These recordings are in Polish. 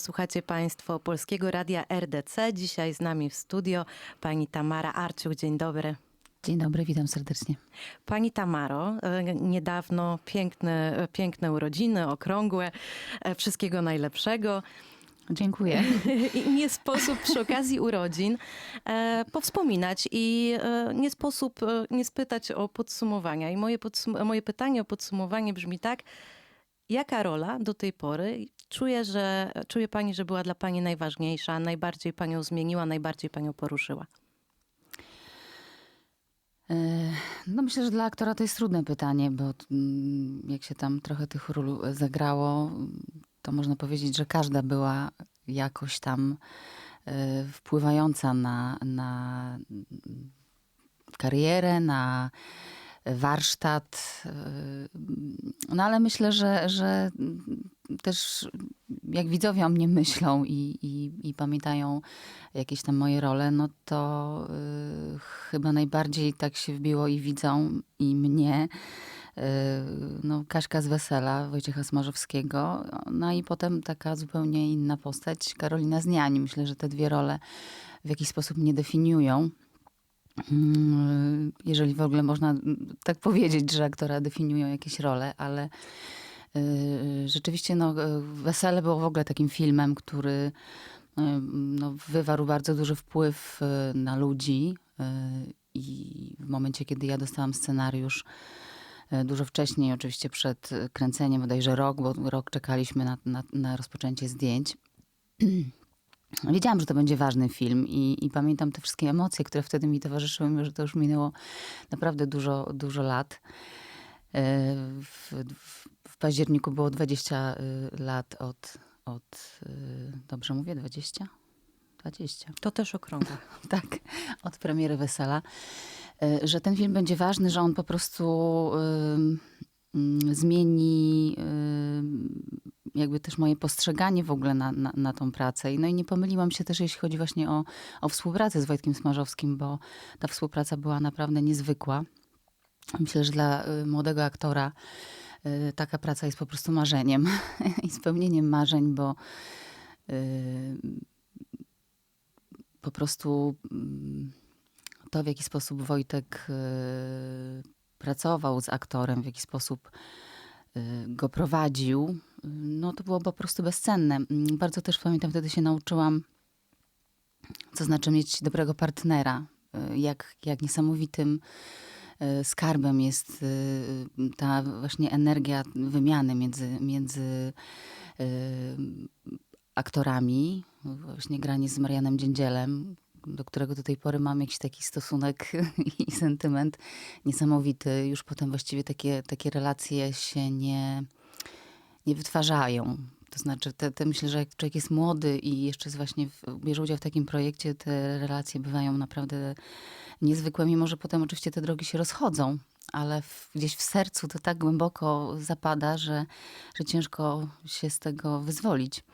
Słuchacie Państwo Polskiego Radia RDC. Dzisiaj z nami w studio pani Tamara Arciuk. Dzień dobry. Dzień dobry, witam serdecznie. Pani Tamaro, e, niedawno piękne, piękne urodziny, okrągłe. E, Wszystkiego najlepszego. Dziękuję. I nie sposób przy okazji urodzin e, powspominać i e, nie sposób e, nie spytać o podsumowania. I moje, podsum- moje pytanie o podsumowanie brzmi tak. Jaka rola do tej pory czuje, że, czuje pani, że była dla pani najważniejsza, najbardziej panią zmieniła, najbardziej panią poruszyła? E, No myślę, że dla aktora to jest trudne pytanie, bo mm, jak się tam trochę tych ról zagrało, to można powiedzieć, że każda była jakoś tam e, wpływająca na, na karierę, na warsztat. e, No ale myślę, że, że też jak widzowie o mnie myślą i, i, i pamiętają jakieś tam moje role, no to y, chyba najbardziej tak się wbiło i widzą, i mnie. y, no, Kaśka z Wesela, Wojciecha Smarzowskiego, no i potem taka zupełnie inna postać, Karolina Zniani. Myślę, że te dwie role w jakiś sposób mnie definiują. Mm, Jeżeli w ogóle można tak powiedzieć, że aktora definiują jakieś role, ale y, rzeczywiście no, Wesele było w ogóle takim filmem, który y, no, wywarł bardzo duży wpływ y, na ludzi. I w momencie, kiedy ja dostałam scenariusz, dużo wcześniej, oczywiście przed kręceniem, bodajże rok, bo rok czekaliśmy na, na, na rozpoczęcie zdjęć. Wiedziałam, że to będzie ważny film i, i pamiętam te wszystkie emocje, które wtedy mi towarzyszyły, mimo że to już minęło naprawdę dużo, dużo lat. E, W, w, październiku było 20 y, lat od, od y, dobrze mówię, 20? 20 To też okrągłe. tak, od premiery Wesela, y, że ten film będzie ważny, że on po prostu ym, zmieni jakby też moje postrzeganie w ogóle na, na, na tą pracę. No i nie pomyliłam się też, jeśli chodzi właśnie o, o współpracę z Wojtkiem Smarzowskim, bo ta współpraca była naprawdę niezwykła. Myślę, że dla y, młodego aktora y, taka praca jest po prostu marzeniem i spełnieniem marzeń, bo y, po prostu mm, to, w jaki sposób Wojtek pracował z aktorem, w jaki sposób go prowadził, no to było po prostu bezcenne. Mm, Bardzo też pamiętam, wtedy się nauczyłam, co znaczy mieć dobrego partnera, y, jak, jak niesamowitym y, skarbem jest y, ta właśnie energia wymiany między, między aktorami. Właśnie granie z Marianem Dziędzielem, do którego do tej pory mam jakiś taki stosunek i sentyment niesamowity. Już potem właściwie takie, takie relacje się nie, nie wytwarzają. To znaczy, te, te myślę, że jak człowiek jest młody i jeszcze jest właśnie w, bierze udział w takim projekcie, te relacje bywają naprawdę niezwykłe, mimo że potem oczywiście te drogi się rozchodzą, ale w, gdzieś w sercu to tak głęboko zapada, że, że ciężko się z tego wyzwolić.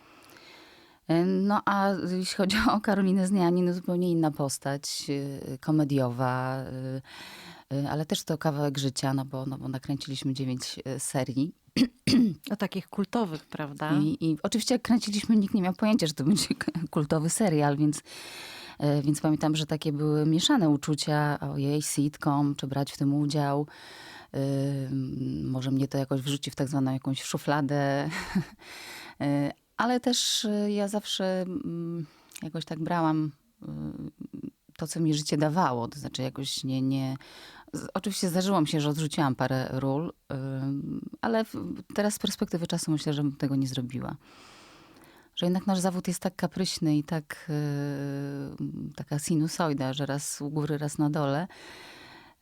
No a jeśli chodzi o Karolinę Zniani, no zupełnie inna postać, y, komediowa, y, ale też to kawałek życia, no bo, no bo nakręciliśmy dziewięć serii. O takich kultowych, prawda? I, I oczywiście jak kręciliśmy, nikt nie miał pojęcia, że to będzie kultowy serial, więc, e, więc pamiętam, że takie były mieszane uczucia, ojej, sitcom, czy brać w tym udział. Ym, Może mnie to jakoś wrzuci w tak zwaną jakąś szufladę. E, Ale też e, ja zawsze mm, jakoś tak brałam y, to, co mi życie dawało. To znaczy jakoś nie... nie Oczywiście zdarzyło mi się, że odrzuciłam parę ról, ale teraz z perspektywy czasu myślę, że bym tego nie zrobiła. Że jednak nasz zawód jest tak kapryśny i tak y, taka sinusoida, że raz u góry, raz na dole,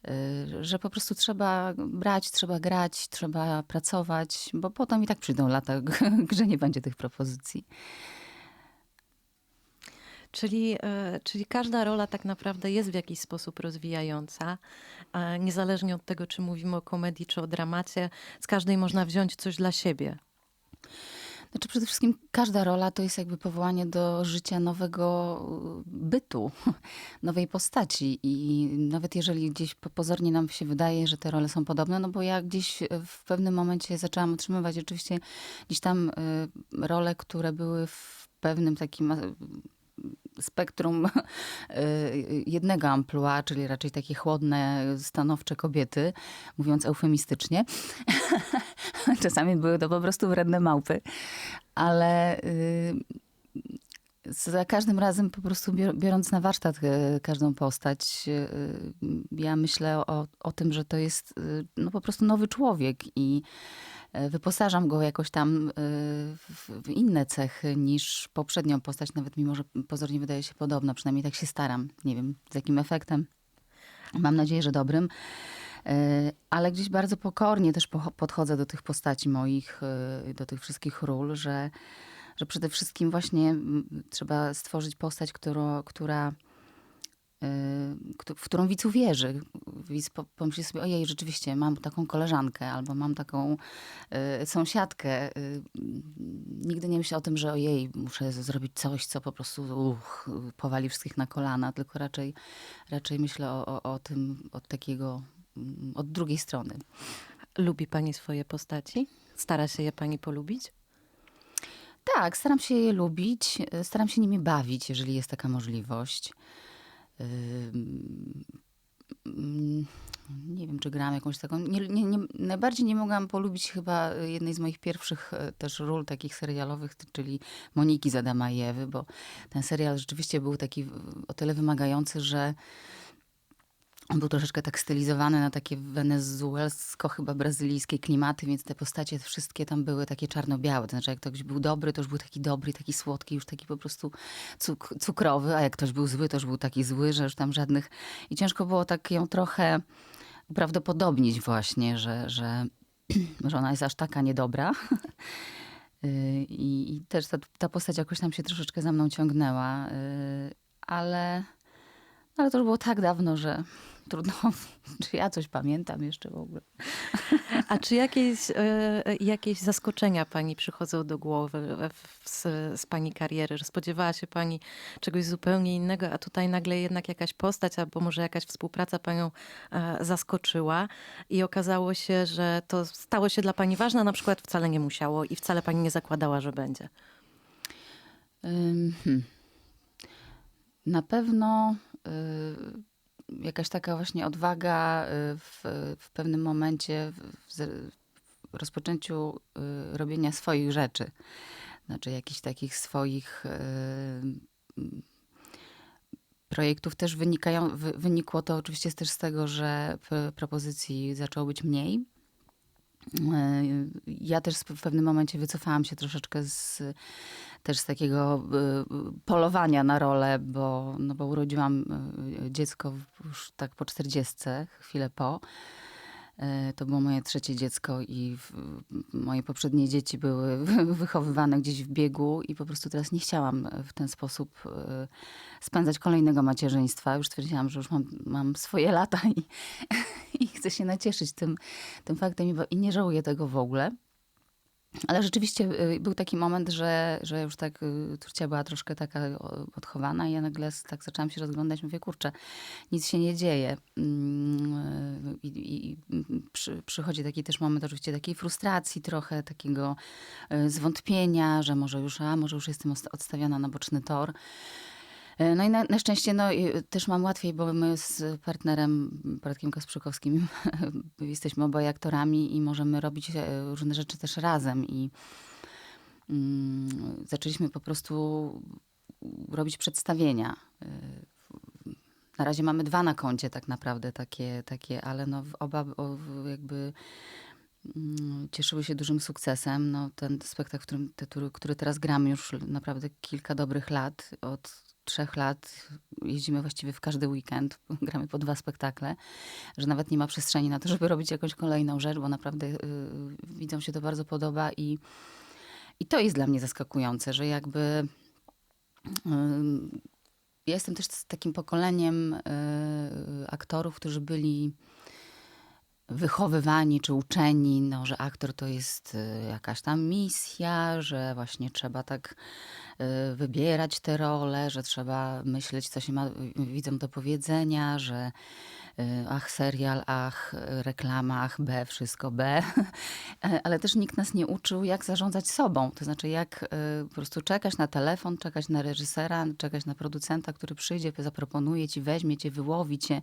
y, że po prostu trzeba brać, trzeba grać, trzeba pracować, bo potem i tak przyjdą lata, że nie będzie tych propozycji. Czyli, e, czyli każda rola tak naprawdę jest w jakiś sposób rozwijająca. E, Niezależnie od tego, czy mówimy o komedii, czy o dramacie, z każdej można wziąć coś dla siebie. Znaczy przede wszystkim każda rola to jest jakby powołanie do życia nowego y, bytu, nowej postaci. I nawet jeżeli gdzieś po- pozornie nam się wydaje, że te role są podobne, no bo ja gdzieś w pewnym momencie zaczęłam otrzymywać oczywiście gdzieś tam role, które były w pewnym takim e, spektrum e, jednego amplua, czyli raczej takie chłodne, stanowcze kobiety, mówiąc eufemistycznie. Czasami były to po prostu wredne małpy, ale y, za każdym razem po prostu bior- biorąc na warsztat e, każdą postać, ja myślę o, o tym, że to jest no, po prostu nowy człowiek i wyposażam go jakoś tam e, w, inne cechy niż poprzednią postać, nawet mimo, że pozornie wydaje się podobna, przynajmniej tak się staram. Nie wiem z jakim efektem. Mam nadzieję, że dobrym. E, Ale gdzieś bardzo pokornie też podchodzę do tych postaci moich, e, do tych wszystkich ról, że, że przede wszystkim właśnie trzeba stworzyć postać, która, e, któ- w którą widz uwierzy. Widz po- pomyśli sobie, ojej, rzeczywiście, mam taką koleżankę albo mam taką e, sąsiadkę. E, Nigdy nie myślę o tym, że ojej, muszę zrobić coś, co po prostu uch, powali wszystkich na kolana, tylko raczej, raczej myślę o, o, o tym od takiego, mm, od drugiej strony. Lubi pani swoje postaci? Stara się je pani polubić? Tak, staram się je lubić, staram się nimi bawić, jeżeli jest taka możliwość. Nie wiem, czy gram jakąś taką. Nie, nie, nie, najbardziej nie mogłam polubić chyba jednej z moich pierwszych e, też ról takich serialowych, czyli Moniki z i Ewy, bo ten serial rzeczywiście był taki o tyle wymagający, że on był troszeczkę tak stylizowany na takie wenezuelsko, chyba brazylijskie klimaty, więc te postacie wszystkie tam były takie czarno-białe. To znaczy, jak ktoś był dobry, to już był taki dobry, taki słodki, już taki po prostu cuk- cukrowy, a jak ktoś był zły, to już był taki zły, że już tam żadnych... I ciężko było tak ją trochę uprawdopodobnić właśnie, że, że, że ona jest aż taka niedobra. Y, I, I też ta, ta postać jakoś tam się troszeczkę za mną ciągnęła, y, ale, ale to już było tak dawno, że trudno, czy ja coś pamiętam jeszcze w ogóle. A czy jakieś, e, jakieś zaskoczenia pani przychodzą do głowy e, z, z pani kariery, że spodziewała się pani czegoś zupełnie innego, a tutaj nagle jednak jakaś postać albo może jakaś współpraca panią e, zaskoczyła i okazało się, że to stało się dla pani ważne, a na przykład wcale nie musiało i wcale pani nie zakładała, że będzie. Hmm. Na pewno jakaś taka właśnie odwaga y, w, w pewnym momencie w, w, rozpoczęciu y, robienia swoich rzeczy. Znaczy jakichś takich swoich y, projektów też wynikają, wy, wynikło to oczywiście też z tego, że propozycji zaczęło być mniej. Y, Ja też w pewnym momencie wycofałam się troszeczkę z, też z takiego y, polowania na rolę, bo, no bo urodziłam y, dziecko już tak po czterdziestce, chwilę po. Y, To było moje trzecie dziecko i w, moje poprzednie dzieci były wychowywane gdzieś w biegu i po prostu teraz nie chciałam w ten sposób y, spędzać kolejnego macierzyństwa. Już stwierdziłam, że już mam, mam swoje lata i, i chcę się nacieszyć tym, tym faktem i nie żałuję tego w ogóle. Ale rzeczywiście y, był taki moment, że, że już tak y, Turcja była troszkę taka o, odchowana i ja nagle tak zaczęłam się rozglądać, mówię, kurczę, nic się nie dzieje. Mm, y, I, i, przy, przychodzi taki też moment oczywiście takiej frustracji trochę, takiego y, zwątpienia, że może już, a może już jestem odstawiona na boczny tor. E, No i na, na szczęście no, i też mam łatwiej, bo my z partnerem, Bartkiem Kasprzykowskim, jesteśmy oboje aktorami i możemy robić e, różne rzeczy też razem. I mm, zaczęliśmy po prostu robić przedstawienia. E, Na razie mamy dwa na koncie tak naprawdę takie, takie ale no, oba jakby mm, cieszyły się dużym sukcesem. No, ten spektakl, w którym, który, teraz gramy już naprawdę kilka dobrych lat, od trzech lat jeździmy właściwie w każdy weekend, gramy po dwa spektakle, że nawet nie ma przestrzeni na to, żeby robić jakąś kolejną rzecz, bo naprawdę y, widzom się to bardzo podoba i, i to jest dla mnie zaskakujące, że jakby ym, ja jestem też z takim pokoleniem y, aktorów, którzy byli wychowywani czy uczeni, no, że aktor to jest y, jakaś tam misja, że właśnie trzeba tak y, wybierać te role, że trzeba myśleć, co się ma y, widzom do powiedzenia, że ach serial, ach reklama, ach B, wszystko B. E, Ale też nikt nas nie uczył, jak zarządzać sobą. To znaczy, jak y, po prostu czekać na telefon, czekać na reżysera, czekać na producenta, który przyjdzie, zaproponuje ci, weźmie cię, wyłowi cię,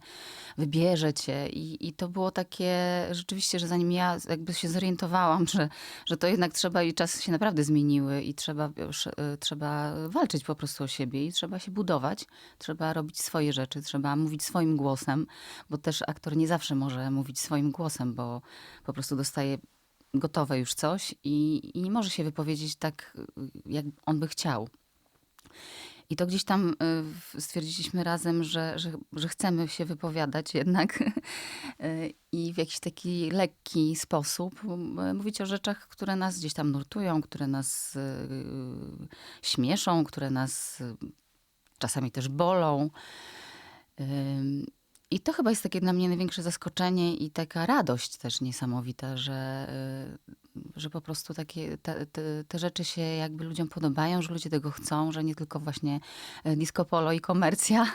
wybierze cię. I, I to było takie rzeczywiście, że zanim ja jakby się zorientowałam, że, że to jednak trzeba i czasy się naprawdę zmieniły i trzeba, już, trzeba walczyć po prostu o siebie i trzeba się budować, trzeba robić swoje rzeczy, trzeba mówić swoim głosem, bo też aktor nie zawsze może mówić swoim głosem, bo po prostu dostaje gotowe już coś i, i nie może się wypowiedzieć tak, jak on by chciał. I to gdzieś tam y, stwierdziliśmy razem, że, że, że chcemy się wypowiadać jednak y, i w jakiś taki lekki sposób y, mówić o rzeczach, które nas gdzieś tam nurtują, które nas śmieszą, które nas czasami też bolą. I to chyba jest takie dla mnie największe zaskoczenie i taka radość też niesamowita, że, y, że po prostu takie te, te, te rzeczy się jakby ludziom podobają, że ludzie tego chcą, że nie tylko właśnie y, disco polo i komercja.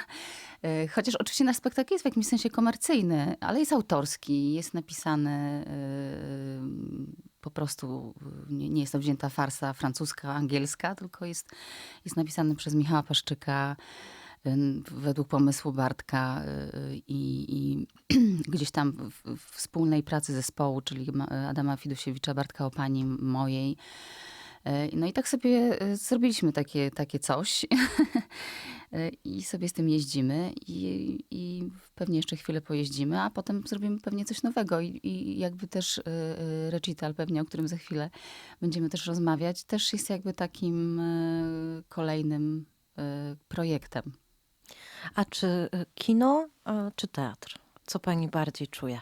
Y, Chociaż oczywiście nasz spektakl jest w jakimś sensie komercyjny, ale jest autorski, jest napisany po prostu, nie, nie jest to wzięta farsa francuska, angielska, tylko jest, jest napisany przez Michała Paszczyka, według pomysłu Bartka y, i, i gdzieś tam w, w wspólnej pracy zespołu, czyli Ma- Adama Fidusiewicza, Bartka Opani, mojej. Y, No i tak sobie y, zrobiliśmy takie, takie coś Y, i sobie z tym jeździmy i, i pewnie jeszcze chwilę pojeździmy, a potem zrobimy pewnie coś nowego i, i jakby też y, y, recital pewnie, o którym za chwilę będziemy też rozmawiać, też jest jakby takim y, kolejnym y, projektem. A czy y, kino, czy teatr? Co pani bardziej czuje?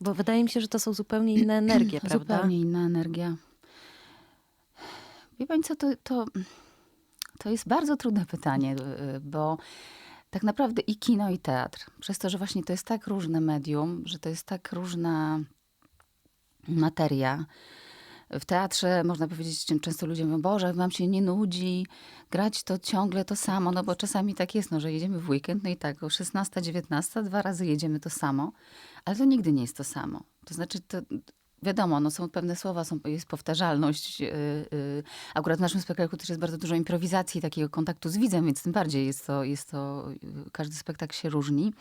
Bo wydaje mi się, że to są zupełnie inne energie, prawda? Zupełnie inna energia. Wie pani co, to, to, to jest bardzo trudne pytanie, y, bo tak naprawdę i kino, i teatr, przez to, że właśnie to jest tak różne medium, że to jest tak różna materia. W teatrze można powiedzieć, często ludzie mówią, Boże, wam się nie nudzi, grać to ciągle to samo, no bo czasami tak jest, no, że jedziemy w weekend, no i tak, o 16, 19, dwa razy jedziemy to samo, ale to nigdy nie jest to samo. To znaczy, to, wiadomo, no są pewne słowa, są, jest powtarzalność. Yy, yy. Akurat w naszym spektaklu też jest bardzo dużo improwizacji, takiego kontaktu z widzem, więc tym bardziej jest to, jest to yy, każdy spektakl się różni.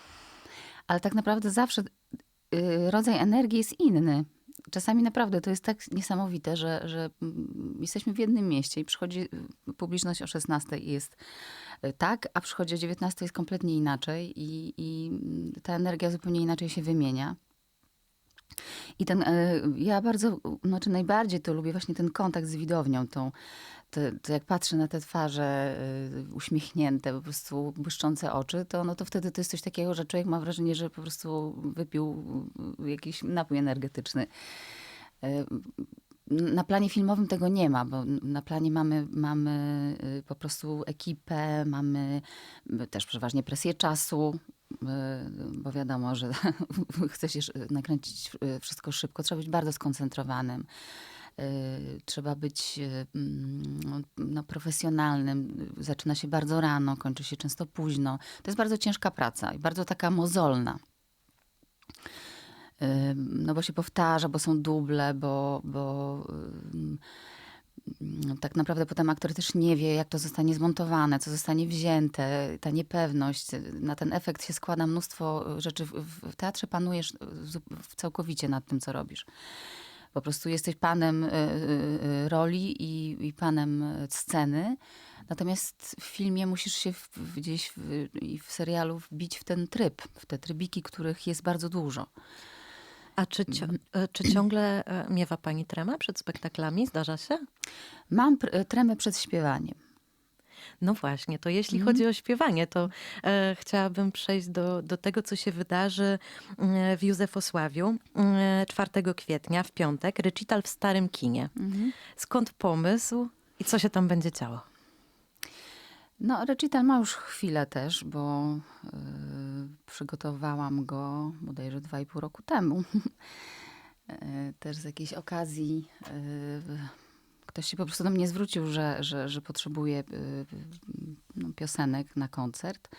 Ale tak naprawdę zawsze rodzaj energii jest inny. Czasami naprawdę to jest tak niesamowite, że, że mm, jesteśmy w jednym mieście i przychodzi y, publiczność o 16 i jest y, tak, a przychodzi o 19 jest kompletnie inaczej i, i mm, ta energia zupełnie inaczej się wymienia. I ten, e, ja bardzo, znaczy najbardziej to lubię właśnie ten kontakt z widownią, tą, to, to jak patrzę na te twarze e, uśmiechnięte, po prostu błyszczące oczy, to, no to wtedy to jest coś takiego, że człowiek ma wrażenie, że po prostu wypił jakiś napój energetyczny. E, Na planie filmowym tego nie ma, bo na planie mamy, mamy y, po prostu ekipę, mamy y, też przeważnie presję czasu, bo wiadomo, że chce się sz- nakręcić wszystko szybko, trzeba być bardzo skoncentrowanym. Y, Trzeba być y, mm, no, profesjonalnym. Zaczyna się bardzo rano, kończy się często późno. To jest bardzo ciężka praca i bardzo taka mozolna. No bo się powtarza, bo są duble, bo, bo ym, tak naprawdę potem aktor też nie wie, jak to zostanie zmontowane, co zostanie wzięte, ta niepewność. Na ten efekt się składa mnóstwo rzeczy. W, w w teatrze panujesz w- całkowicie nad tym, co robisz. Po prostu jesteś panem y, roli i, i panem sceny. Natomiast w filmie musisz się w, w- gdzieś w, i w serialu wbić w ten tryb, w te trybiki, których jest bardzo dużo. A czy, cio- y, czy ciągle y, miewa pani tremę przed spektaklami? Zdarza się? Mam pr- tremę przed śpiewaniem. No właśnie, to jeśli Mhm. chodzi o śpiewanie, to e, chciałabym przejść do, do tego, co się wydarzy e, w Józefosławiu e, 4 kwietnia, w piątek, recital w Starym Kinie. Skąd pomysł i co się tam będzie działo? No, recital ma już chwilę też, bo y, przygotowałam go bodajże dwa i pół roku temu. Y, też z jakiejś okazji y, ktoś się po prostu do mnie zwrócił, że, że, że potrzebuje y, no, piosenek na koncert.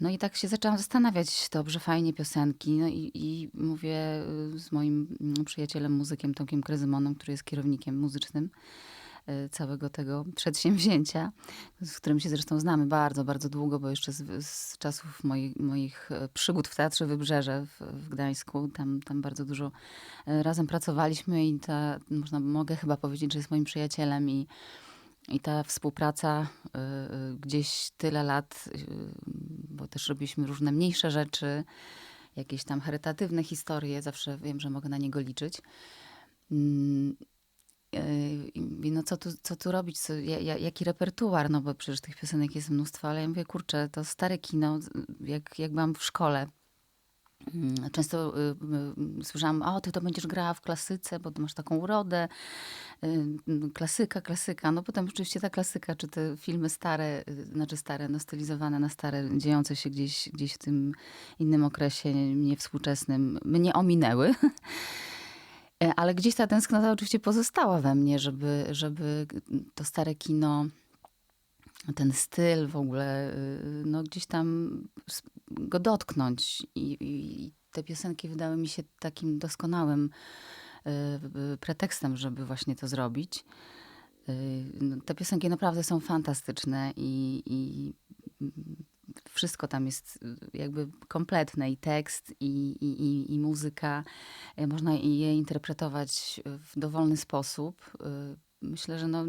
No i tak się zaczęłam zastanawiać, dobrze, fajnie piosenki. No i, i mówię y, z moim przyjacielem, muzykiem Tomkiem Krezymonem, który jest kierownikiem muzycznym całego tego przedsięwzięcia, z którym się zresztą znamy bardzo, bardzo długo, bo jeszcze z, z czasów moich, moich e, przygód w Teatrze Wybrzeże w, w Gdańsku, tam, tam bardzo dużo e, razem pracowaliśmy i ta, można, mogę chyba powiedzieć, że jest moim przyjacielem i, i ta współpraca y, gdzieś tyle lat, y, bo też robiliśmy różne mniejsze rzeczy, jakieś tam charytatywne historie, zawsze wiem, że mogę na niego liczyć. Y, no co tu, co tu robić, co, ja, ja, jaki repertuar, no bo przecież tych piosenek jest mnóstwo, ale ja mówię, kurczę, to stare kino, jak, jak byłam w szkole, Mm, Często y, y, słyszałam, o, ty to będziesz grała w klasyce, bo masz taką urodę. Y, y, Klasyka, klasyka. No potem oczywiście ta klasyka, czy te filmy stare, y, znaczy stare, no stylizowane na stare, dziejące się gdzieś, gdzieś w tym innym okresie, nie współczesnym, mnie ominęły. E, Ale gdzieś ta tęsknota oczywiście pozostała we mnie, żeby, żeby to stare kino ten styl w ogóle, y, no gdzieś tam go dotknąć. I, I te piosenki wydały mi się takim doskonałym y, y, pretekstem, żeby właśnie to zrobić. No, Te piosenki naprawdę są fantastyczne i, i mm, wszystko tam jest y, jakby kompletne i tekst, i, i, i, i muzyka. Y, Można je interpretować w dowolny sposób. Y, Myślę, że no,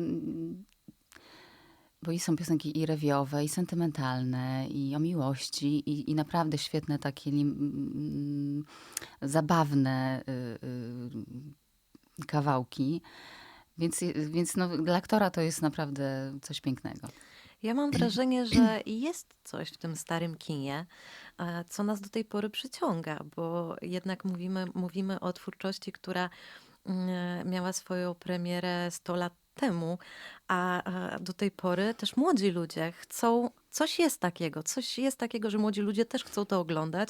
bo i są piosenki i rewiowe, i sentymentalne, i o miłości, i, i naprawdę świetne takie mm, zabawne y, y, kawałki. Więc, więc no, dla aktora to jest naprawdę coś pięknego. Ja mam wrażenie, że jest coś w tym starym kinie, co nas do tej pory przyciąga, bo jednak mówimy, mówimy o twórczości, która mm, miała swoją premierę 100 lat temu, a do tej pory też młodzi ludzie chcą, coś jest takiego, coś jest takiego, że młodzi ludzie też chcą to oglądać,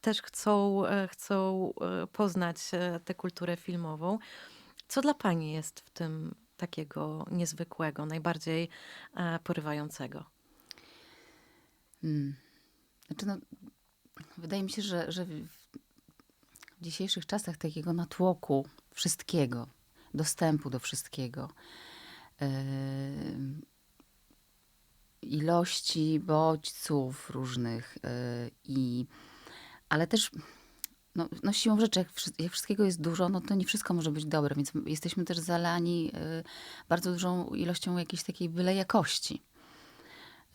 też chcą, e, chcą e, poznać e, tę kulturę filmową. Co dla pani jest w tym takiego niezwykłego, najbardziej e, porywającego? Mm. Znaczy, no, wydaje mi się, że, że w dzisiejszych czasach takiego natłoku wszystkiego, dostępu do wszystkiego, ilości bodźców różnych, y, i, ale też no, no siłą rzeczy, jak, jak wszystkiego jest dużo, no to nie wszystko może być dobre, więc jesteśmy też zalani y, bardzo dużą ilością jakiejś takiej byle jakości.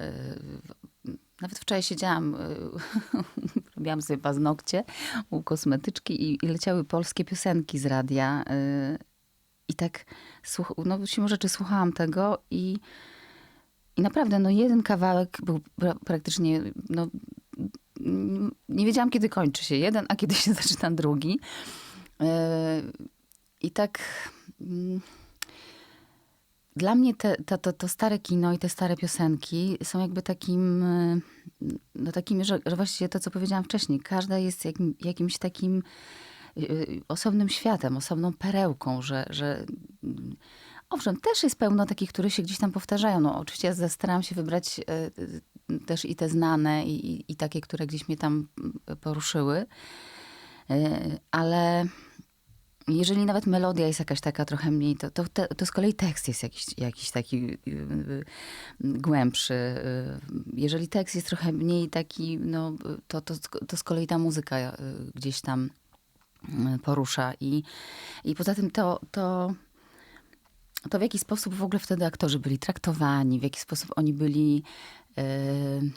Y, Nawet wczoraj siedziałam, y, robiłam sobie paznokcie u kosmetyczki i, i leciały polskie piosenki z radia. y, I tak, słuch- no siłą rzeczy słuchałam tego i, i naprawdę, no jeden kawałek był pra- praktycznie, no nie wiedziałam, kiedy kończy się jeden, a kiedy się zaczyna drugi. Y, I tak... mm, dla mnie te, to, to, to stare kino i te stare piosenki są jakby takim, y, no takimi, że, że właściwie to, co powiedziałam wcześniej, każda jest jakim, jakimś takim y, osobnym światem, osobną perełką, że, że mm, owszem, też jest pełno takich, które się gdzieś tam powtarzają. No, oczywiście ja staram się wybrać y, y, też i te znane i, i, takie, które gdzieś mnie tam y, poruszyły, Y, ale jeżeli nawet melodia jest jakaś taka trochę mniej, to, to, to z kolei tekst jest jakiś, jakiś taki y, y, głębszy. Y, Jeżeli tekst jest trochę mniej taki, no, to, to, to z kolei ta muzyka gdzieś tam porusza. I, i poza tym to, to, to w jaki sposób w ogóle wtedy aktorzy byli traktowani, w jaki sposób oni byli... y,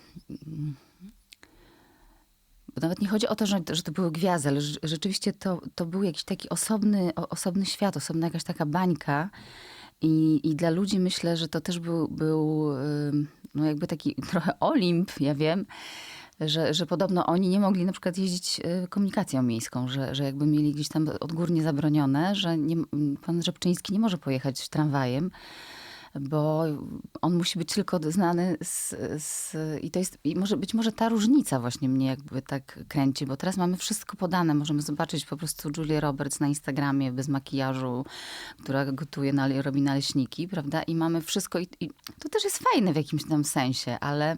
bo nawet nie chodzi o to, że, że to były gwiazdy, ale rze- rzeczywiście to, to był jakiś taki osobny, osobny świat, osobna jakaś taka bańka. I, I dla ludzi myślę, że to też był, był ym, no jakby taki trochę Olimp, ja wiem, że, że podobno oni nie mogli na przykład jeździć y, komunikacją miejską, że, że jakby mieli gdzieś tam odgórnie zabronione, że nie, pan Rzepczyński nie może pojechać tramwajem, bo on musi być tylko znany z, z, i to jest, i może być może ta różnica właśnie mnie jakby tak kręci, bo teraz mamy wszystko podane, możemy zobaczyć po prostu Julię Roberts na Instagramie bez makijażu, która gotuje, nale- robi naleśniki, prawda, i mamy wszystko i, i to też jest fajne w jakimś tam sensie, ale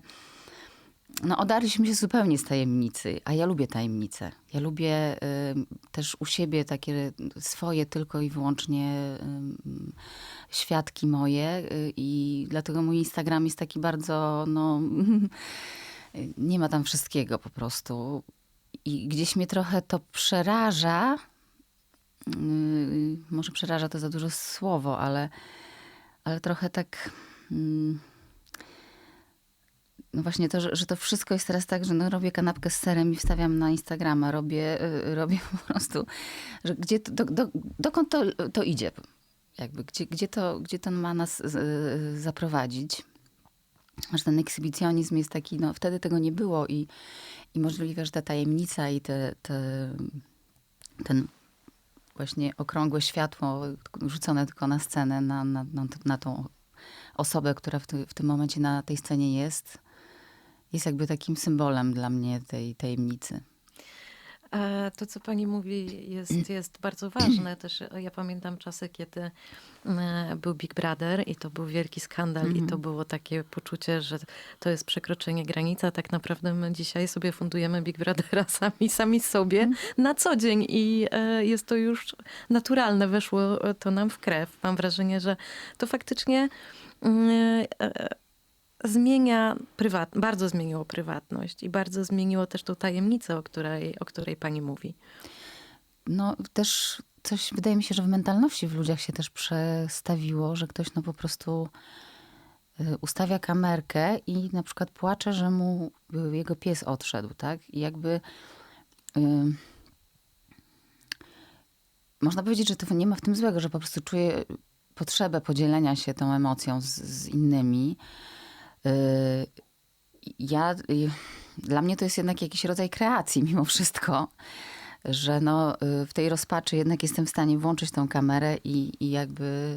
no, odarliśmy się zupełnie z tajemnicy, a ja lubię tajemnice. Ja lubię y, też u siebie takie swoje tylko i wyłącznie y, świadki moje y, i dlatego mój Instagram jest taki bardzo, no, nie ma tam wszystkiego po prostu. I gdzieś mnie trochę to przeraża. y, może przeraża to za duże słowo, ale, ale trochę tak... no właśnie to, że, że to wszystko jest teraz tak, że no robię kanapkę z serem i wstawiam na Instagrama, robię, y, robię po prostu, że gdzie, to- do, do, dokąd to, to idzie? Jakby, gdzie, gdzie, to, gdzie to ma nas y, zaprowadzić? Że ten ekshibicjonizm jest taki, no wtedy tego nie było i, i możliwe, że ta tajemnica i te, te, ten właśnie okrągłe światło rzucone tylko na scenę, na, na, na, na tą osobę, która w, ty, w tym momencie na tej scenie jest, jest jakby takim symbolem dla mnie tej tajemnicy. E, To, co pani mówi, jest, jest bardzo ważne. Też ja pamiętam czasy, kiedy e, był Big Brother i to był wielki skandal i to było takie poczucie, że to jest przekroczenie granicy. A tak naprawdę my dzisiaj sobie fundujemy Big Brothera sami, sami sobie na co dzień i e, jest to już naturalne, weszło to nam w krew. Mam wrażenie, że to faktycznie mm, e, zmienia prywat, bardzo zmieniło prywatność i bardzo zmieniło też tą tajemnicę, o której, o której pani mówi. No też coś, wydaje mi się, że w mentalności w ludziach się też przestawiło, że ktoś no po prostu y, ustawia kamerkę i na przykład płacze, że mu y, jego pies odszedł, tak? I jakby y, można powiedzieć, że to nie ma w tym złego, że po prostu czuje potrzebę podzielenia się tą emocją z, z innymi. Y, Ja, y, dla mnie to jest jednak jakiś rodzaj kreacji mimo wszystko, że no, y, w tej rozpaczy jednak jestem w stanie włączyć tą kamerę i, i jakby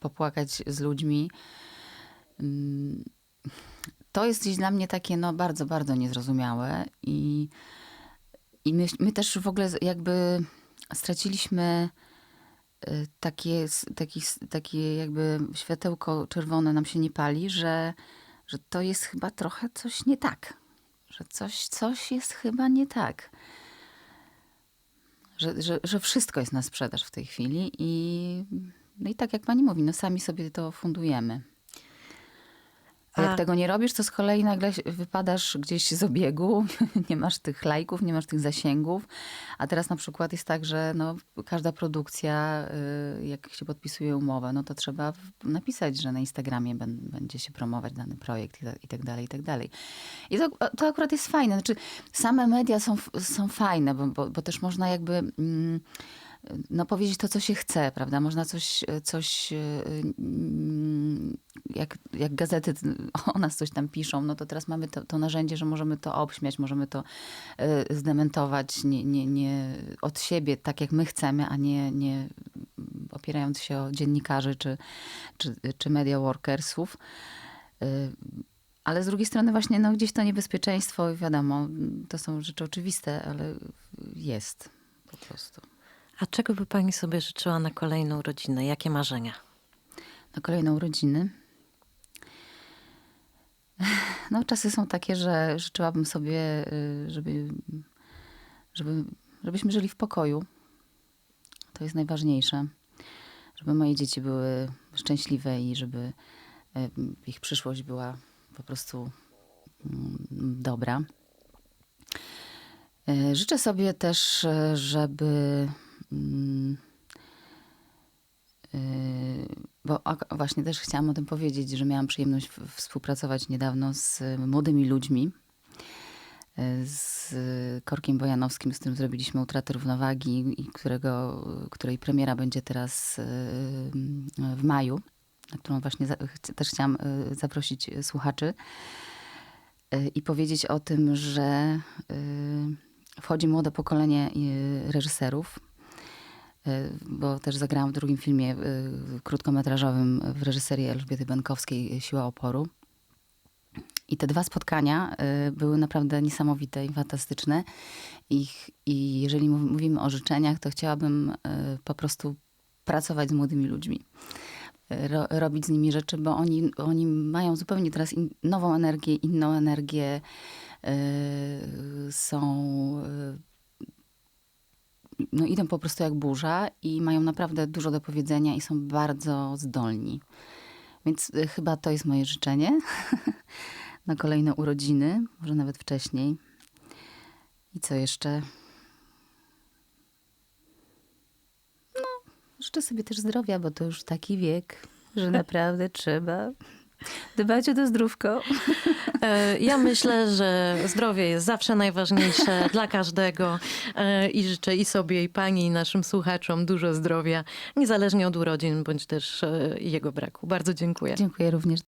popłakać z ludźmi. Mm, To jest gdzieś dla mnie takie no, bardzo, bardzo niezrozumiałe i, i my, my też w ogóle jakby straciliśmy takie, s- taki, s- takie jakby światełko czerwone nam się nie pali, że, że to jest chyba trochę coś nie tak. Że coś, coś jest chyba nie tak. Że, że, że wszystko jest na sprzedaż w tej chwili i, no i tak jak pani mówi, no sami sobie to fundujemy. A jak tego nie robisz, to z kolei nagle wypadasz gdzieś z obiegu, nie masz tych lajków, nie masz tych zasięgów. A teraz na przykład jest tak, że no, każda produkcja, y, jak się podpisuje umowę, no to trzeba napisać, że na Instagramie bę- będzie się promować dany projekt i, ta- i tak dalej, i tak dalej. I to, to akurat jest fajne. Znaczy, same media są, są fajne, bo, bo, bo też można jakby... Mm, no, powiedzieć to, co się chce, prawda? Można coś, coś mm, jak, jak gazety o nas coś tam piszą, no to teraz mamy to, to narzędzie, że możemy to obśmiać, możemy to e, zdementować nie, nie, nie od siebie, tak jak my chcemy, a nie, nie opierając się o dziennikarzy czy, czy, czy media workersów. E, Ale z drugiej strony właśnie no, gdzieś to niebezpieczeństwo, wiadomo, to są rzeczy oczywiste, ale jest po prostu. A czego by pani sobie życzyła na kolejną rodzinę? Jakie marzenia? na kolejne urodziny. No, czasy są takie, że życzyłabym sobie, y, żeby, żeby, żebyśmy żyli w pokoju. To jest najważniejsze. Żeby moje dzieci były szczęśliwe i żeby y, ich przyszłość była po prostu mm, dobra. Y, Życzę sobie też, żeby. Mm, Yy, Bo właśnie też chciałam o tym powiedzieć, że miałam przyjemność współpracować niedawno z y, młodymi ludźmi, y, z Korkiem Bojanowskim, z którym zrobiliśmy utratę równowagi i którego, której premiera będzie teraz y, w maju, na którą właśnie też chciałam y, zaprosić słuchaczy y, i powiedzieć o tym, że y, wchodzi młode pokolenie y, reżyserów, Y, bo też zagrałam w drugim filmie y, krótkometrażowym w reżyserii Elżbiety Benkowskiej Siła oporu. I te dwa spotkania były naprawdę niesamowite i fantastyczne. I, i jeżeli mów- mówimy o życzeniach, to chciałabym po prostu pracować z młodymi ludźmi. ro, robić z nimi rzeczy, bo oni, oni mają zupełnie teraz in, nową energię, inną energię. y, są. No, idą po prostu jak burza i mają naprawdę dużo do powiedzenia i są bardzo zdolni. Więc y, chyba to jest moje życzenie na kolejne urodziny, może nawet wcześniej. I co jeszcze? No, życzę sobie też zdrowia, bo to już taki wiek, że naprawdę trzeba dbać o to zdrówko. E, Ja myślę, że zdrowie jest zawsze najważniejsze dla każdego e, i życzę i sobie, i pani, i naszym słuchaczom dużo zdrowia, niezależnie od urodzin bądź też e, jego braku. Bardzo dziękuję. Dziękuję również.